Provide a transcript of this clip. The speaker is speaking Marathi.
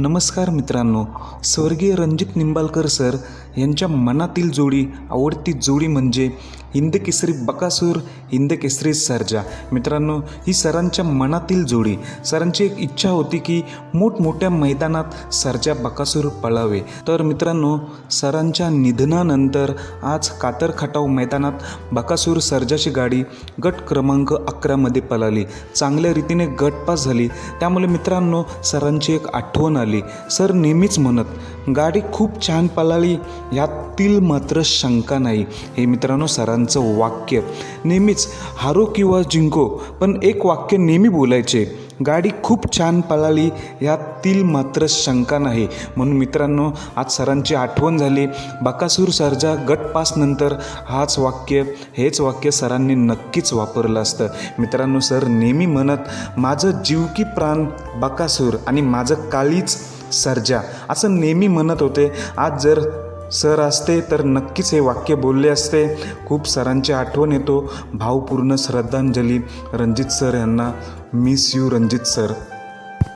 नमस्कार मित्रांनो स्वर्गीय रणजित निंबाळकर सर यांच्या मनातील जोडी आवडती जोडी म्हणजे हिंद केसरी बकासूर हिंद केसरी सर्जा. मित्रांनो ही सरांच्या मनातील जोडी. सरांची एक इच्छा होती की मोठमोठ्या मैदानात सर्जा बकासूर पळावे. तर मित्रांनो सरांच्या निधनानंतर आज कातर खटाव मैदानात बकासूर सर्जाची गाडी गट क्रमांक अकरामध्ये पळाली. चांगल्या रीतीने गट पास झाली. त्यामुळे मित्रांनो सरांची एक आठवण आली. सर नेहमीच म्हणत गाडी खूप छान पळाली यातील मात्र शंका नाही. हे मित्रांनो सरां त्यांचं वाक्य. नेहमीच हारो किंवा जिंको पण एक वाक्य नेहमी बोलायचे. गाडी खूप छान पळाली यातील मात्र शंका नाही. म्हणून मित्रांनो आज सरांची आठवण झाली. बकासूर सरजा गट नंतर हाच वाक्य हेच वाक्य सरांनी नक्कीच वापरलं असतं. मित्रांनो सर नेहमी म्हणत माझं जीव की प्राण बकासूर आणि माझं काळीच सर्जा. असं नेहमी म्हणत होते. आज जर सर असते तर नक्कीच हे वाक्य बोलले असते. खूप सरांची आठवण येतो. भावपूर्ण श्रद्धांजली. रणजित सर यांना मिस यू रणजित सर.